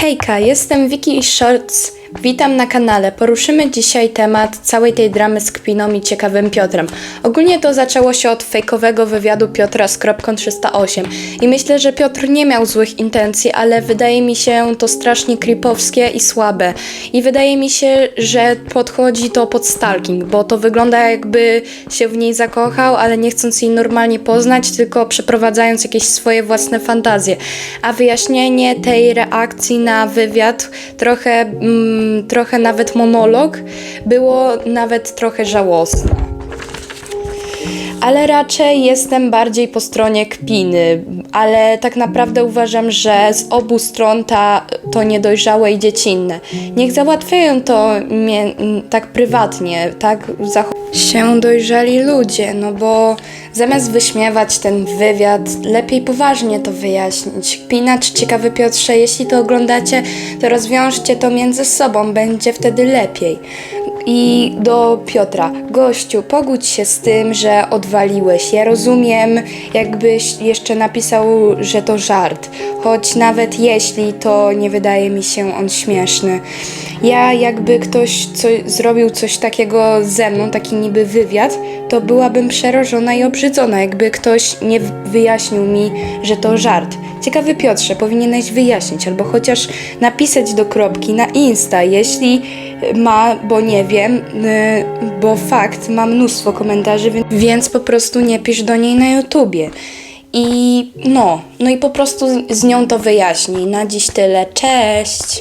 Hejka, jestem Wiki Shorts. Witam na kanale. Poruszymy dzisiaj temat całej tej dramy z Kpiną i ciekawym Piotrem. Ogólnie to zaczęło się od fejkowego wywiadu Piotra z kropką 308 i myślę, że Piotr nie miał złych intencji, ale wydaje mi się to strasznie creepowskie i słabe. I wydaje mi się, że podchodzi to pod stalking, bo to wygląda jakby się w niej zakochał, ale nie chcąc jej normalnie poznać, tylko przeprowadzając jakieś swoje własne fantazje. A wyjaśnienie tej reakcji na wywiad, trochę, mm, trochę nawet monolog, było nawet trochę żałosne. Ale raczej jestem bardziej po stronie kpiny, ale tak naprawdę uważam, że z obu stron ta, to niedojrzałe i dziecinne. Niech załatwiają to mnie, tak prywatnie, tak się dojrzali ludzie, no bo zamiast wyśmiewać ten wywiad, lepiej poważnie to wyjaśnić. Kpina czy ciekawy Piotrze, jeśli to oglądacie, to rozwiążcie to między sobą, będzie wtedy lepiej. I do Piotra, gościu, pogódź się z tym, że odwaliłeś. Ja rozumiem, jakbyś jeszcze napisał, że to żart, choć nawet jeśli, to nie wydaje mi się on śmieszny. Ja, jakby ktoś co, zrobił coś takiego ze mną, taki niby wywiad, to byłabym przerażona i obrzydzona, jakby ktoś nie wyjaśnił mi, że to żart. Ciekawy Piotrze, powinieneś wyjaśnić, albo chociaż napisać do kropki na Insta, jeśli ma, bo nie wiem, y, bo fakt, ma mnóstwo komentarzy, więc po prostu nie pisz do niej na YouTubie. I no, no i po prostu z nią to wyjaśnij. Na dziś tyle, cześć!